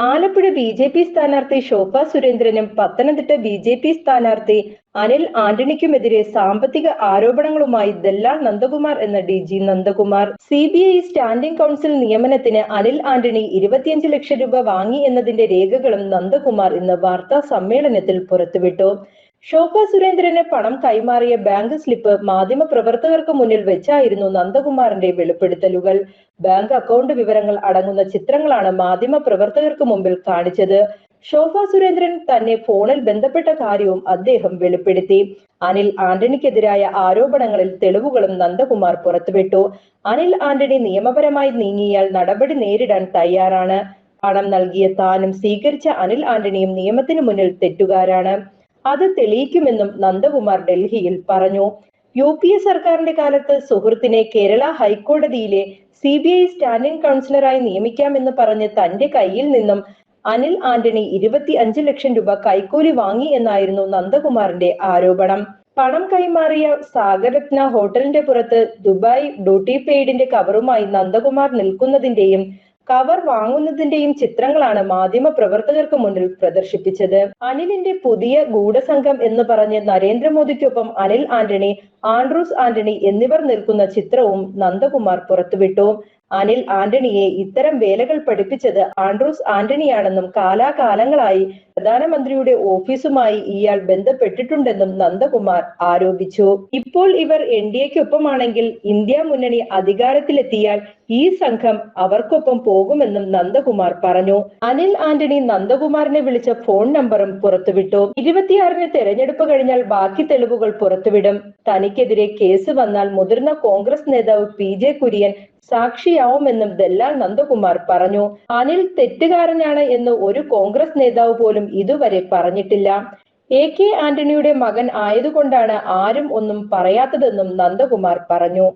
Alappuzha B J P സ്ഥാനാർത്ഥി ശോഭ സുരേന്ദ്രനും Pathanamthitta B J P സ്ഥാനാർത്ഥി അനിൽ ആന്റണിക്കുമെതിരെ സാമ്പത്തിക ആരോപണങ്ങളുമായി ദല്ലാൽ നന്ദകുമാർ എന്ന D G Nandakumar. C B I standing counsel നിയമനത്തിന് അനിൽ ആന്റണി ഇരുപത്തിയഞ്ച് ലക്ഷം രൂപ വാങ്ങി എന്നതിന്റെ രേഖകളും നന്ദകുമാർ ഇന്ന് വാർത്താ സമ്മേളനത്തിൽ പുറത്തുവിട്ടു. ശോഭ സുരേന്ദ്രന് പണം കൈമാറിയ ബാങ്ക് സ്ലിപ്പ് മാധ്യമ പ്രവർത്തകർക്ക് മുന്നിൽ വെച്ചായിരുന്നു നന്ദകുമാറിന്റെ വെളിപ്പെടുത്തലുകൾ. ബാങ്ക് അക്കൗണ്ട് വിവരങ്ങൾ അടങ്ങുന്ന ചിത്രങ്ങളാണ് മാധ്യമ പ്രവർത്തകർക്ക് മുമ്പിൽ കാണിച്ചത്. ശോഭ സുരേന്ദ്രൻ തന്നെ ഫോണിൽ ബന്ധപ്പെട്ട കാര്യവും അദ്ദേഹം വെളിപ്പെടുത്തി. അനിൽ ആന്റണിക്കെതിരായ ആരോപണങ്ങളിൽ തെളിവുകളും നന്ദകുമാർ പുറത്തുവിട്ടു. അനിൽ ആന്റണി നിയമപരമായി നീങ്ങിയാൽ നടപടി നേരിടാൻ തയ്യാറാണ്. പണം നൽകിയ താനും സ്വീകരിച്ച അനിൽ ആന്റണിയും നിയമത്തിന് മുന്നിൽ തെറ്റുകാരാണ്. അത് തെളിയിക്കുമെന്നും നന്ദകുമാർ ഡൽഹിയിൽ പറഞ്ഞു. യു പി എ സർക്കാരിന്റെ കാലത്ത് സുഹൃത്തിനെ കേരള ഹൈക്കോടതിയിലെ സി ബി ഐ സ്റ്റാൻഡിംഗ് കൗൺസിലറായി നിയമിക്കാമെന്ന് പറഞ്ഞ് തന്റെ കയ്യിൽ നിന്നും അനിൽ ആന്റണി ഇരുപത്തി അഞ്ച് ലക്ഷം രൂപ കൈക്കൂലി വാങ്ങി എന്നായിരുന്നു നന്ദകുമാറിന്റെ ആരോപണം. പണം കൈമാറിയ സാഗരത്ന ഹോട്ടലിന്റെ പുറത്ത് ദുബായ് ഡ്യൂട്ടി പെയ്ഡിന്റെ കവറുമായി നന്ദകുമാർ നിൽക്കുന്നതിന്റെയും കവർ വാങ്ങുന്നതിന്റെയും ചിത്രങ്ങളാണ് മാധ്യമ പ്രവർത്തകർക്ക് മുന്നിൽ പ്രദർശിപ്പിച്ചത്. അനിലിന്റെ പുതിയ ഗൂഢസംഘം എന്ന് പറഞ്ഞ് നരേന്ദ്രമോദിക്കൊപ്പം അനിൽ ആന്റണി ആൻഡ്രൂസ് ആന്റണി എന്നിവർ നിൽക്കുന്ന ചിത്രവും നന്ദകുമാർ പുറത്തുവിട്ടു. അനിൽ ആന്റണിയെ ഇത്തരം വേലകൾ പഠിപ്പിച്ചത് ആൻഡ്രൂസ് ആന്റണിയാണെന്നും കാലാകാലങ്ങളായി പ്രധാനമന്ത്രിയുടെ ഓഫീസുമായി ഇയാൾ ബന്ധപ്പെട്ടിട്ടുണ്ടെന്നും നന്ദകുമാർ ആരോപിച്ചു. ഇപ്പോൾ ഇവർ എൻ ഡി എക്കൊപ്പമാണെങ്കിൽ ഇന്ത്യ മുന്നണി അധികാരത്തിലെത്തിയാൽ ഈ സംഘം അവർക്കൊപ്പം പോകുമെന്നും നന്ദകുമാർ പറഞ്ഞു. അനിൽ ആന്റണി നന്ദകുമാറിനെ വിളിച്ച ഫോൺ നമ്പറും പുറത്തുവിട്ടു. ഇരുപത്തിയാറിന് തെരഞ്ഞെടുപ്പ് കഴിഞ്ഞാൽ ബാക്കി തെളിവുകൾ പുറത്തുവിടും. തനിക്കെതിരെ കേസ് വന്നാൽ മുതിർന്ന കോൺഗ്രസ് നേതാവ് പി ജെ കുര്യൻ സാക്ഷിയാവുമെന്നും ദല്ലാൽ നന്ദകുമാർ പറഞ്ഞു. അനിൽ തെറ്റുകാരനാണ് എന്ന് ഒരു കോൺഗ്രസ് നേതാവ് പോലും ഇതുവരെ പറഞ്ഞിട്ടില്ല. എ കെ ആന്റണിയുടെ മകൻ ആയതുകൊണ്ടാണ് ആരും ഒന്നും പറയാത്തതെന്നും നന്ദകുമാർ പറഞ്ഞു.